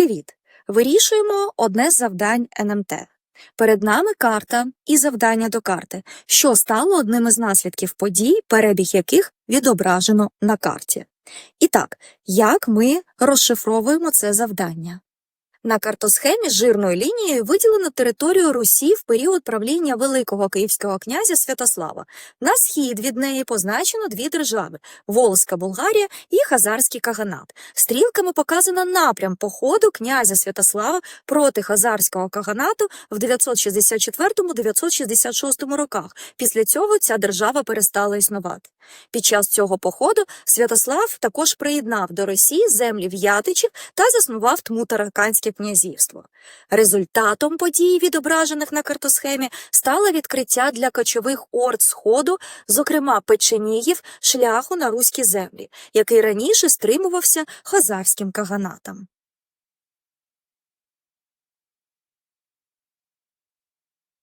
Привіт! Вирішуємо одне з завдань НМТ. Перед нами карта і завдання до карти, що стало одним із наслідків подій, перебіг яких відображено на карті. І так, як ми розшифровуємо це завдання? На картосхемі жирною лінією виділено територію Русі в період правління Великого Київського князя Святослава. На схід від неї позначено дві держави Волзька Болгарія і Хазарський Каганат. Стрілками показано напрям походу князя Святослава проти Хазарського Каганату в 964-966 роках. Після цього ця держава перестала існувати. Під час цього походу Святослав також приєднав до Росії землі В'ятичів та заснував Тмутараканське князівство. Результатом подій, відображених на картосхемі, стало відкриття для кочових орд Сходу, зокрема Печеніїв, шляху на руські землі, який раніше стримувався хазарським каганатом.